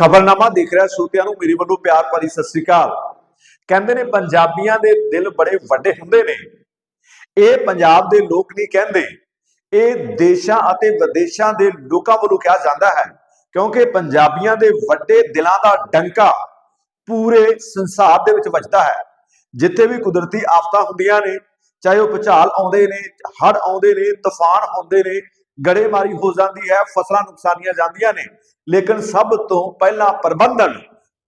ਖਬਰਨਾਮਾ ਦੇਖ ਰਿਹਾ ਸਰੋਤਿਆਂ ਨੂੰ ਮੇਰੇ ਵੱਲੋਂ ਪਿਆਰ ਭਰੀ ਸਤਿ ਸ੍ਰੀ ਅਕਾਲ। ਕਹਿੰਦੇ ਨੇ, ਪੰਜਾਬੀਆਂ ਦੇ ਦਿਲ ਬੜੇ ਵੱਡੇ ਹੁੰਦੇ ਨੇ। ਇਹ ਪੰਜਾਬ ਦੇ ਲੋਕ ਨਹੀਂ ਕਹਿੰਦੇ। ਇਹ ਦੇਸ਼ਾਂ ਅਤੇ ਵਿਦੇਸ਼ਾਂ ਦੇ ਲੋਕਾਂ ਵੱਲੋਂ ਕਿਹਾ ਜਾਂਦਾ ਹੈ, ਕਿਉਂਕਿ ਪੰਜਾਬੀਆਂ ਦੇ ਵੱਡੇ ਦਿਲਾਂ ਦਾ ਡੰਕਾ ਪੂਰੇ ਸੰਸਾਰ ਦੇ ਵਿੱਚ ਵੱਜਦਾ ਹੈ। ਜਿੱਥੇ ਵੀ ਕੁਦਰਤੀ ਆਫਤਾਂ ਹੁੰਦੀਆਂ ਨੇ, ਚਾਹੇ ਉਹ ਭੁਚਾਲ ਆਉਂਦੇ ਨੇ, ਹੜ੍ਹ ਆਉਂਦੇ ਨੇ, ਤੂਫਾਨ ਆਉਂਦੇ ਨੇ, ਗੜੇਮਾਰੀ ਹੋ ਜਾਂਦੀ ਹੈ, ਫਸਲਾਂ ਨੁਕਸਾਨੀਆਂ ਜਾਂਦੀਆਂ ਨੇ। ਲੇਕਿਨ ਸਭ ਤੋਂ ਪਹਿਲਾਂ ਪ੍ਰਬੰਧਨ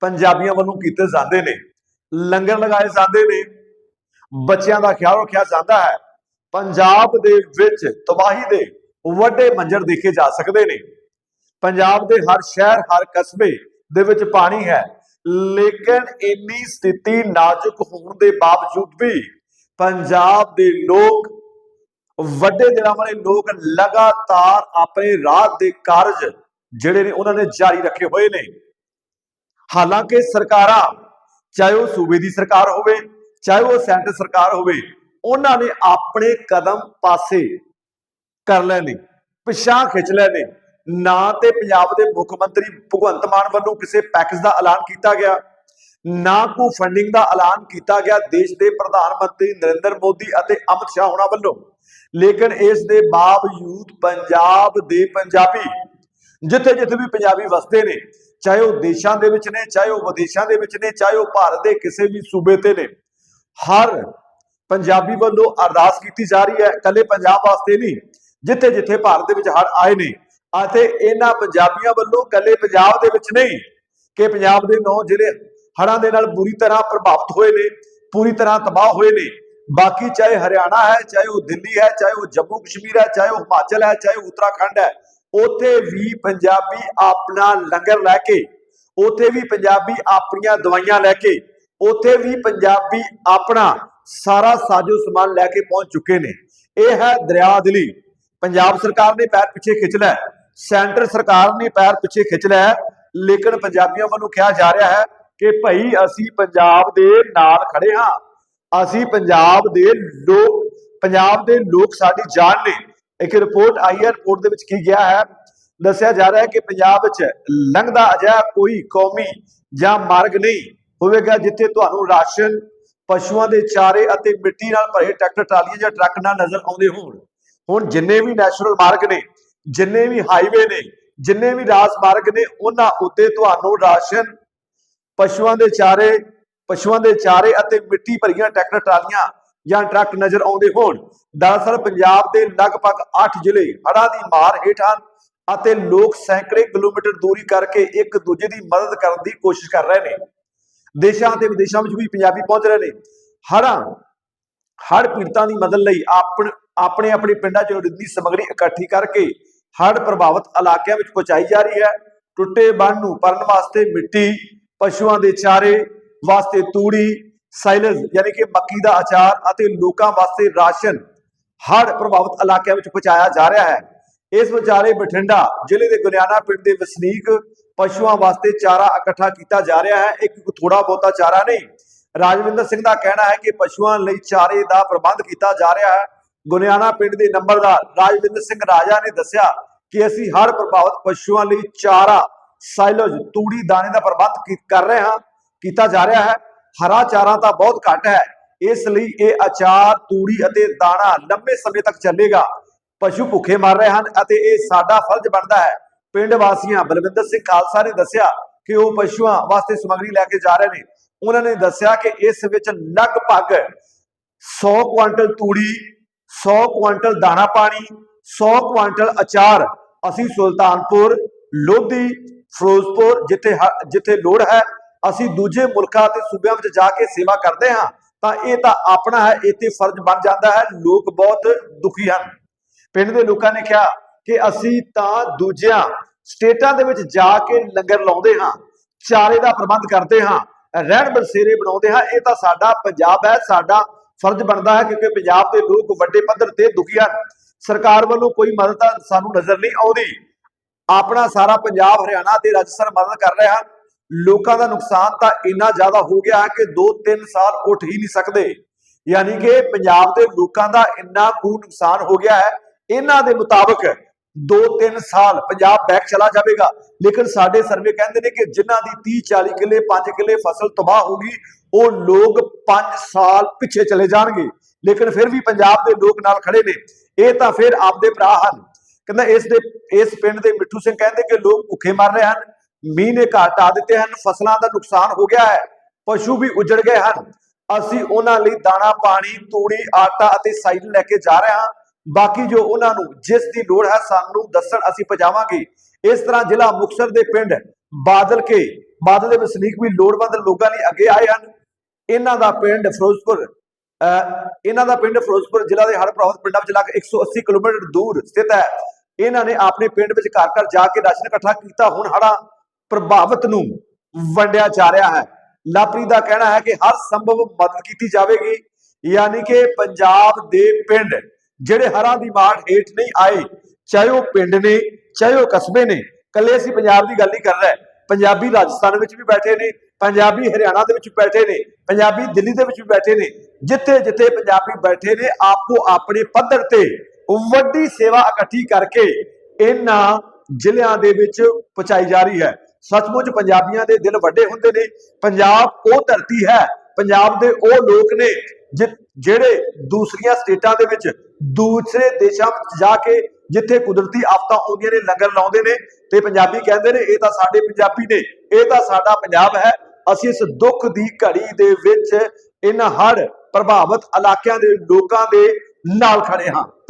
ਪੰਜਾਬੀਆਂ ਵੱਲੋਂ ਕੀਤੇ ਜਾਂਦੇ ਨੇ, ਲੰਗਰ ਲਗਾਏ ਜਾਂਦੇ ਨੇ, ਬੱਚਿਆਂ ਦਾ ਖਿਆਲ ਰੱਖਿਆ ਜਾਂਦਾ ਹੈ। ਪੰਜਾਬ ਦੇ ਵਿੱਚ ਤਬਾਹੀ ਦੇ ਵੱਡੇ ਮੰਜ਼ਰ ਦੇਖੇ ਜਾ ਸਕਦੇ ਨੇ। ਪੰਜਾਬ ਦੇ ਹਰ ਸ਼ਹਿਰ, ਹਰ ਕਸਬੇ ਦੇ ਵਿੱਚ ਪਾਣੀ ਹੈ, ਲੇਕਿਨ ਇੰਨੀ ਸਥਿਤੀ ਨਾਜ਼ੁਕ ਹੋਣ ਦੇ ਬਾਵਜੂਦ ਵੀ ਪੰਜਾਬ ਦੇ ਲੋਕ, ਵੱਡੇ ਦਿਲਾਂ ਵਾਲੇ ਲੋਕ ਲਗਾਤਾਰ ਆਪਣੇ ਰਾਤ ਦੇ ਕਾਰਜ ਜਿਹੜੇ ਨੇ ਉਹਨਾਂ ਨੇ ਜਾਰੀ ਰੱਖੇ ਹੋਏ ਨੇ। ਹਾਲਾਂਕਿ ਸਰਕਾਰਾਂ, ਚਾਹੇ ਉਹ ਸੂਬੇ ਦੀ ਸਰਕਾਰ ਹੋਵੇ, ਚਾਹੇ ਉਹ ਸੈਂਟਰ ਸਰਕਾਰ ਹੋਵੇ, ਉਹਨਾਂ ਨੇ ਆਪਣੇ ਕਦਮ ਪਾਸੇ ਕਰ ਲਏ ਨੇ ਪਿਛਾਂ ਖਿੱਚ ਲਏ ਨੇ। ਨਾ ਤੇ ਪੰਜਾਬ ਦੇ ਮੁੱਖ ਮੰਤਰੀ ਭਗਵੰਤ ਮਾਨ ਵੱਲੋਂ ਕਿਸੇ ਪੈਕੇਜ ਦਾ ਐਲਾਨ ਕੀਤਾ ਗਿਆ, ਨਾ ਕੋ ਫੰਡਿੰਗ ਦਾ ਐਲਾਨ ਕੀਤਾ ਗਿਆ ਦੇਸ਼ ਦੇ ਪ੍ਰਧਾਨ ਮੰਤਰੀ ਨਰਿੰਦਰ ਮੋਦੀ ਅਤੇ ਅਮਿਤ ਸ਼ਾਹ ਹੋਣਾ ਵੱਲੋਂ। ਲੇਕਿਨ ਇਸ ਦੇ ਬਾਵਜੂਦ ਪੰਜਾਬ ਦੇ ਪੰਜਾਬੀ ਜਿੱਥੇ ਜਿੱਥੇ ਵੀ ਪੰਜਾਬੀ ਵਸਦੇ ਨੇ, ਚਾਹੇ ਉਹ ਦੇਸ਼ਾਂ ਦੇ ਵਿੱਚ ਨੇ, ਚਾਹੇ ਉਹ ਵਿਦੇਸ਼ਾਂ ਦੇ ਵਿੱਚ ਨੇ, ਚਾਹੇ ਉਹ ਭਾਰਤ ਦੇ ਕਿਸੇ ਵੀ ਸੂਬੇ ਤੇ ਨੇ, ਹਰ ਪੰਜਾਬੀ ਵੱਲੋਂ ਅਰਦਾਸ ਕੀਤੀ ਜਾ ਰਹੀ ਹੈ ਕੱਲੇ ਪੰਜਾਬ ਵਾਸਤੇ ਨਹੀਂ ਜਿੱਥੇ ਜਿੱਥੇ ਭਾਰਤ ਦੇ ਵਿੱਚ ਹੜ ਆਏ ਨੇ, ਅਤੇ ਇਹਨਾਂ ਪੰਜਾਬੀਆਂ ਵੱਲੋਂ ਕੱਲੇ ਪੰਜਾਬ ਦੇ ਵਿੱਚ ਨਹੀਂ, ਕਿ ਪੰਜਾਬ ਦੇ ਨੌ ਜ਼ਿਲ੍ਹੇ ਹੜ੍ਹਾਂ ਦੇ ਨਾਲ ਬੁਰੀ ਤਰ੍ਹਾਂ ਪ੍ਰਭਾਵਿਤ ਹੋਏ ਨੇ, ਪੂਰੀ ਤਰ੍ਹਾਂ ਤਬਾਹ ਹੋਏ ਨੇ, ਬਾਕੀ ਚਾਹੇ ਹਰਿਆਣਾ ਹੈ, ਚਾਹੇ ਉਹ ਦਿੱਲੀ ਹੈ, ਚਾਹੇ ਉਹ ਜੰਮੂ ਕਸ਼ਮੀਰ ਹੈ, ਚਾਹੇ ਉਹ ਹਿਮਾਚਲ ਹੈ, ਚਾਹੇ ਉਹ ਉੱਤਰਾਖੰਡ ਹੈ ਉੱਥੇ ਵੀ ਪੰਜਾਬੀ ਆਪਣਾ ਲੰਗਰ ਲੈ ਕੇ, ਉੱਥੇ ਵੀ ਪੰਜਾਬੀ ਆਪਣੀਆਂ ਦਵਾਈਆਂ ਲੈ ਕੇ, ਉੱਥੇ ਵੀ ਪੰਜਾਬੀ ਆਪਣਾ ਸਾਰਾ ਸਾਜੋ ਸਮਾਨ ਲੈ ਕੇ ਪਹੁੰਚ ਚੁੱਕੇ ਨੇ। ਇਹ ਹੈ ਦਰਿਆ ਦਿਲੀ। ਪੰਜਾਬ ਸਰਕਾਰ ਨੇ ਪੈਰ ਪਿੱਛੇ ਖਿੱਚ ਲਿਆ। ਸੈਂਟਰ ਸਰਕਾਰ ਨੇ ਪੈਰ ਪਿੱਛੇ ਖਿੱਚ ਲਿਆ। ਲੇਕਿਨ ਪੰਜਾਬੀਆਂ ਵੱਲੋਂ ਕਿਹਾ ਜਾ ਰਿਹਾ ਹੈ ਕਿ ਭਾਈ ਅਸੀਂ ਪੰਜਾਬ ਦੇ ਨਾਲ ਖੜੇ ਹਾਂ। ਅਸੀਂ ਪੰਜਾਬ ਦੇ ਲੋਕ, ਪੰਜਾਬ ਦੇ ਲੋਕ ਸਾਡੀ ਜਾਨ ਨੇ। ਇੱਕ ਰਿਪੋਰਟ ਆਈ ਹੈ, ਰਿਪੋਰਟ ਦੇ ਵਿੱਚ ਕੀ ਗਿਆ ਹੈ? ਦੱਸਿਆ ਜਾ ਰਿਹਾ ਹੈ ਕਿ ਪੰਜਾਬ ਵਿੱਚ ਲੰਘਦਾ ਅਜਿਹਾ ਕੋਈ ਕੌਮੀ ਜਾਂ ਮਾਰਗ ਨਹੀਂ ਹੋਵੇਗਾ ਜਿੱਥੇ ਤੁਹਾਨੂੰ ਰਾਸ਼ਨ, ਪਸ਼ੂਆਂ ਦੇ ਚਾਰੇ ਅਤੇ ਮਿੱਟੀ ਨਾਲ ਭਰੇ ਟਰੈਕਟਰ, ਟਰਾਲੀਆਂ ਜਾਂ ਟਰੱਕ ਨਾਲ ਨਜ਼ਰ ਆਉਂਦੇ ਹੋਣ। ਹੁਣ ਜਿੰਨੇ ਵੀ ਨੈਸ਼ਨਲ ਮਾਰਗ ਨੇ, ਜਿੰਨੇ ਵੀ ਹਾਈਵੇ ਨੇ, ਜਿੰਨੇ ਵੀ ਰਾਜ ਮਾਰਗ ਨੇ, ਉਹਨਾਂ ਉੱਤੇ ਤੁਹਾਨੂੰ ਰਾਸ਼ਨ, ਪਸ਼ੂਆਂ ਦੇ ਚਾਰੇ, ਪਸ਼ੂਆਂ ਦੇ ਚਾਰੇ ਅਤੇ ਮਿੱਟੀ ਭਰੀਆਂ ਟਰੈਕਟਰ, ਟਰਾਲੀਆਂ ਜਾਂ ਟਰੱਕ ਨਜ਼ਰ ਆਉਂਦੇ ਹੋਣ। ਦਰਅਸਲ ਪੰਜਾਬ ਦੇ ਲਗਭਗ 8 ਜ਼ਿਲ੍ਹੇ ਹੜ੍ਹਾਂ ਦੀ ਮਾਰ ਹੇਠ ਹਨ ਅਤੇ ਲੋਕ ਸੈਂਕੜੇ ਕਿਲੋਮੀਟਰ ਦੂਰੀ ਕਰਕੇ ਇੱਕ ਦੂਜੇ ਦੀ ਮਦਦ ਕਰਨ ਦੀ ਕੋਸ਼ਿਸ਼ ਕਰ ਰਹੇ ਨੇ। ਦੇਸ਼ਾਂ ਤੇ ਵਿਦੇਸ਼ਾਂ ਵਿੱਚ ਵੀ ਪੰਜਾਬੀ ਪਹੁੰਚ ਰਹੇ ਨੇ। ਹੜ੍ਹਾਂ, ਹੜ੍ਹ ਪੀੜਤਾਂ ਦੀ ਮਦਦ ਲਈ ਆਪਣ, ਆਪਣੇ ਆਪਣੇ ਪਿੰਡਾਂ 'ਚ ਲੋੜੀਂਦੀ ਸਮੱਗਰੀ ਇਕੱਠੀ ਕਰਕੇ ਹੜ੍ਹ ਪ੍ਰਭਾਵਿਤ ਇਲਾਕਿਆਂ ਵਿੱਚ ਪਹੁੰਚਾਈ ਜਾ ਰਹੀ ਹੈ। ਟੁੱਟੇ ਬੰਨ ਨੂੰ ਭਰਨ ਵਾਸਤੇ ਮਿੱਟੀ, ਪਸ਼ੂਆਂ ਦੇ ਚਾਰੇ ਵਾਸਤੇ ਤੂੜੀ ਸਾਈਲਜ਼ ਯਾਨੀ ਕਿ ਮੱਕੀ ਦਾ ਅਚਾਰ ਅਤੇ ਲੋਕਾਂ ਵਾਸਤੇ ਰਾਸ਼ਨ ਹੜ੍ਹ ਪ੍ਰਭਾਵਿਤ ਇਲਾਕਿਆਂ ਵਿੱਚ ਪਹੁੰਚਾਇਆ ਜਾ ਰਿਹਾ ਹੈ। ਇਸ ਵਿਚਾਲੇ ਬਠਿੰਡਾ ਜ਼ਿਲ੍ਹੇ ਦੇ ਗੁਲਿਆਣਾ ਪਿੰਡ ਦੇ ਵਸਨੀਕ ਪਸ਼ੂਆਂ ਵਾਸਤੇ ਚਾਰਾ ਇਕੱਠਾ ਕੀਤਾ ਜਾ ਰਿਹਾ ਹੈ। ਇੱਕ ਥੋੜਾ ਬਹੁਤਾ ਚਾਰਾ ਨਹੀਂ, ਰਾਜਵਿੰਦਰ ਸਿੰਘ ਦਾ ਕਹਿਣਾ ਹੈ ਕਿ ਪਸ਼ੂਆਂ ਲਈ ਚਾਰੇ ਦਾ ਪ੍ਰਬੰਧ ਕੀਤਾ ਜਾ ਰਿਹਾ ਹੈ। ਗੁਲਿਆਣਾ ਪਿੰਡ ਦੇ ਨੰਬਰਦਾਰ ਰਾਜਵਿੰਦਰ ਸਿੰਘ ਰਾਜਾ ਨੇ ਦੱਸਿਆ ਕਿ ਅਸੀਂ ਹੜ੍ਹ ਪ੍ਰਭਾਵਿਤ ਪਸ਼ੂਆਂ ਲਈ ਚਾਰਾ ਸਾਈਲਜ ਤੂੜੀ ਦਾਣੇ ਦਾ ਪ੍ਰਬੰਧ ਕਰ ਰਹੇ ਹਾਂ, ਕੀਤਾ ਜਾ ਰਿਹਾ ਹੈ। ਹਰਾ ਚਾਰਾ ਤਾਂ ਬਹੁਤ ਘੱਟ ਹੈ। ਇਸ ਲਈ ਇਹ ਅਚਾਰ, ਤੂੜੀ ਅਤੇ ਦਾਣਾ ਲੰਬੇ ਸਮੇਂ ਤੱਕ ਚੱਲੇਗਾ। ਪਸ਼ੂ ਭੁੱਖੇ ਮਰ ਰਹੇ ਹਨ ਅਤੇ ਇਹ ਸਾਡਾ ਫਰਜ਼ ਬਣਦਾ ਹੈ। ਪਿੰਡ ਵਾਸੀਆਂ, ਬਲਵਿੰਦਰ ਸਿੰਘ ਖਾਲਸਾ ਨੇ ਦੱਸਿਆ ਕਿ ਉਹ ਪਸ਼ੂਆਂ ਵਾਸਤੇ ਸਮੱਗਰੀ ਲੈ ਕੇ ਜਾ ਰਹੇ ਨੇ। ਉਹਨਾਂ ਨੇ ਦੱਸਿਆ ਕਿ ਇਸ ਵਿੱਚ ਲਗਭਗ 100 ਕੁਆਂਟਲ ਤੂੜੀ 100 ਕੁਆਂਟਲ ਦਾਣਾ ਪਾਣੀ 100 ਕੁਆਂਟਲ ਅਚਾਰ। ਅਸੀਂ ਸੁਲਤਾਨਪੁਰ, ਲੋਧੀ, ਫਿਰੋਜ਼ਪੁਰ ਜਿੱਥੇ ਜਿੱਥੇ ਲੋੜ ਹੈ ਅਸੀਂ ਦੂਜੇ ਮੁਲਕਾਂ ਤੇ ਸੂਬਿਆਂ ਵਿੱਚ ਜਾ ਕੇ ਸੇਵਾ ਕਰਦੇ ਹਾਂ, ਤਾਂ ਇਹ ਤਾਂ ਆਪਣਾ ਹੈ, ਇੱਥੇ ਫਰਜ਼ ਬਣ ਜਾਂਦਾ ਹੈ, ਲੋਕ ਬਹੁਤ ਦੁਖੀ ਹਨ। ਪਿੰਡ ਦੇ ਲੋਕਾਂ ਨੇ ਕਿਹਾ ਕਿ ਅਸੀਂ ਤਾਂ ਦੂਜਿਆਂ ਸਟੇਟਾਂ ਦੇ ਵਿੱਚ ਜਾ ਕੇ ਲੰਗਰ ਲਾਉਂਦੇ ਹਾਂ, ਚਾਰੇ ਦਾ ਪ੍ਰਬੰਧ ਕਰਦੇ ਹਾਂ, ਰਹਿਣ ਬਸੇਰੇ ਬਣਾਉਂਦੇ ਹਾਂ, ਇਹ ਤਾਂ ਸਾਡਾ ਪੰਜਾਬ ਹੈ, ਸਾਡਾ ਫਰਜ਼ ਬਣਦਾ ਹੈ, ਕਿਉਂਕਿ ਪੰਜਾਬ ਦੇ ਲੋਕ ਵੱਡੇ ਪੱਧਰ ਤੇ ਦੁਖੀ ਹਨ। ਸਰਕਾਰ ਵੱਲੋਂ ਕੋਈ ਮਦਦ ਤਾਂ ਸਾਨੂੰ ਨਜ਼ਰ ਨਹੀਂ ਆਉਂਦੀ। ਆਪਣਾ ਸਾਰਾ ਪੰਜਾਬ ਹਰਿਆਣਾ ਤੇ ਰਾਜਸਥਾਨ ਮਦਦ ਕਰ ਰਹੇ ਹਨ। ਲੋਕਾਂ ਦਾ ਨੁਕਸਾਨ ਤਾਂ ਇੰਨਾ ਜ਼ਿਆਦਾ ਹੋ ਗਿਆ ਹੈ ਕਿ 2-3 ਸਾਲ ਉੱਠ ਹੀ ਨਹੀਂ ਸਕਦੇ। ਯਾਨੀ ਕਿ ਪੰਜਾਬ ਦੇ ਲੋਕਾਂ ਦਾ ਇੰਨਾ ਕੁ ਨੁਕਸਾਨ ਹੋ ਗਿਆ ਹੈ। ਇਹਨਾਂ ਦੇ ਮੁਤਾਬਕ 2-3 ਸਾਲ ਪੰਜਾਬ ਬੈਕ ਚਲਾ ਜਾਵੇਗਾ। ਲੇਕਿਨ ਸਾਡੇ ਸਰਵੇ ਕਹਿੰਦੇ ਨੇ ਕਿ ਜਿਨ੍ਹਾਂ ਦੀ 30-40 ਕਿੱਲੇ 5 ਕਿੱਲੇ ਫਸਲ ਤਬਾਹ ਹੋ ਗਈ, ਉਹ ਲੋਕ 5 ਸਾਲ ਪਿੱਛੇ ਚਲੇ ਜਾਣਗੇ। ਲੇਕਿਨ ਫਿਰ ਵੀ ਪੰਜਾਬ ਦੇ ਲੋਕ ਨਾਲ ਖੜੇ ਨੇ। ਇਹ ਤਾਂ ਫਿਰ ਆਪਦੇ ਭਰਾ ਹਨ। ਕਹਿੰਦਾ ਇਸ ਦੇ, ਇਸ ਪਿੰਡ ਦੇ ਮਿੱਠੂ ਸਿੰਘ ਕਹਿੰਦੇ ਕਿ ਲੋਕ ਭੁੱਖੇ ਮਰ ਰਹੇ ਹਨ। ਮੀਂਹ ਨੇ ਘਾਟ ਆ ਦਿੱਤੇ ਹਨ, ਫਸਲਾਂ ਦਾ ਨੁਕਸਾਨ ਹੋ ਗਿਆ ਹੈ, ਪਸ਼ੂ ਵੀ ਉਜੜ ਗਏ ਹਨ। ਅਸੀਂ ਉਹਨਾਂ ਲਈ ਦਾਣਾ, ਪਾਣੀ, ਤੂੜੀ, ਆਟਾ ਅਤੇ ਸਾਈਕਲ ਲੈ ਕੇ ਜਾ ਰਹੇ ਹਾਂ। ਬਾਕੀ ਜੋ ਉਹਨਾਂ ਨੂੰ ਜਿਸ ਦੀ ਲੋੜ ਹੈ, ਸਾਨੂੰ ਦੱਸਣ ਅਸੀਂ ਪਹੁੰਚਾਵਾਂਗੇ ਇਸ ਤਰ੍ਹਾਂ ਜ਼ਿਲ੍ਹਾ ਮੁਕਤਸਰ ਦੇ ਪਿੰਡ ਬਾਦਲ ਕੇ, ਬਾਦਲ ਦੇ ਵਸਨੀਕ ਵੀ ਲੋੜਵੰਦ ਲੋਕਾਂ ਲਈ ਅੱਗੇ ਆਏ ਹਨ। ਇਹਨਾਂ ਦਾ ਪਿੰਡ ਫਿਰੋਜ਼ਪੁਰ ਅਹ ਇਹਨਾਂ ਦਾ ਪਿੰਡ ਫਿਰੋਜ਼ਪੁਰ ਜ਼ਿਲ੍ਹਾ ਦੇ ਹੜ੍ਹ ਪ੍ਰਭਾਵਿਤ ਪਿੰਡਾਂ ਵਿੱਚ ਲੱਗ 180 ਕਿਲੋਮੀਟਰ ਦੂਰ ਸਥਿਤ ਹੈ। ਇਹਨਾਂ ਨੇ ਆਪਣੇ ਪਿੰਡ ਵਿੱਚ ਘਰ ਘਰ ਜਾ ਕੇ ਰਾਸ਼ਨ ਇਕੱਠਾ ਕੀਤਾ। ਹੁਣ ਹੜ੍ਹਾਂ ਪ੍ਰਭਾਵਿਤ ਨੂੰ ਵੰਡਿਆ ਜਾ ਰਿਹਾ ਹੈ। ਲਾਪਰੀ ਦਾ ਕਹਿਣਾ ਹੈ ਕਿ ਹਰ ਸੰਭਵ ਮਦਦ ਕੀਤੀ ਜਾਵੇਗੀ। ਯਾਨੀ ਕਿ ਪੰਜਾਬ ਦੇ ਪਿੰਡ ਜਿਹੜੇ ਹੜ੍ਹਾਂ ਦੀ ਮਾਰ ਹੇਠ ਨਹੀਂ ਆਏ, ਚਾਹੇ ਉਹ ਪਿੰਡ ਨੇ, ਚਾਹੇ ਉਹ ਕਸਬੇ ਨੇ ਕੱਲੇ ਅਸੀਂ ਪੰਜਾਬ ਦੀ ਗੱਲ ਨਹੀਂ ਕਰ ਰਹੇ। ਪੰਜਾਬੀ ਰਾਜਸਥਾਨ ਵਿੱਚ ਵੀ ਬੈਠੇ ਨੇ, ਪੰਜਾਬੀ ਹਰਿਆਣਾ ਦੇ ਵਿੱਚ ਬੈਠੇ ਨੇ, ਪੰਜਾਬੀ ਦਿੱਲੀ ਦੇ ਵਿੱਚ ਵੀ ਬੈਠੇ ਨੇ ਜਿੱਥੇ ਜਿੱਥੇ ਪੰਜਾਬੀ ਬੈਠੇ ਨੇ, ਆਪੋ ਆਪਣੇ ਪੱਧਰ ਤੇ ਵੱਡੀ ਸੇਵਾ ਇਕੱਠੀ ਕਰਕੇ ਇਹਨਾਂ ਜ਼ਿਲ੍ਹਿਆਂ ਦੇ ਵਿੱਚ ਪਹੁੰਚਾਈ ਜਾ ਰਹੀ ਹੈ। ਸੱਚਮੁੱਚ ਪੰਜਾਬੀਆਂ ਦੇ ਦਿਲ ਵੱਡੇ ਹੁੰਦੇ ਨੇ। ਪੰਜਾਬ ਉਹ ਧਰਤੀ ਹੈ, ਪੰਜਾਬ ਦੇ ਉਹ ਲੋਕ ਨੇ ਜਿ- ਜਿਹੜੇ ਦੂਸਰੀਆਂ ਸਟੇਟਾਂ ਦੇ ਵਿੱਚ ਦੂਸਰੇ ਦੇਸ਼ਾਂ ਵਿੱਚ ਜਾ ਕੇ ਜਿੱਥੇ ਕੁਦਰਤੀ ਆਫਤਾਂ ਆਉਂਦੀਆਂ ਨੇ, ਲੰਗਰ ਲਾਉਂਦੇ ਨੇ ਤੇ ਪੰਜਾਬੀ ਕਹਿੰਦੇ ਨੇ, ਇਹ ਤਾਂ ਸਾਡੇ ਪੰਜਾਬੀ ਨੇ, ਇਹ ਤਾਂ ਸਾਡਾ ਪੰਜਾਬ ਹੈ। ਅਸੀਂ ਇਸ ਦੁੱਖ ਦੀ ਘੜੀ ਦੇ ਵਿੱਚ ਇਹਨਾਂ ਹੜ੍ਹ ਪ੍ਰਭਾਵਿਤ ਇਲਾਕਿਆਂ ਦੇ ਲੋਕਾਂ ਦੇ ਨਾਲ ਖੜੇ ਹਾਂ।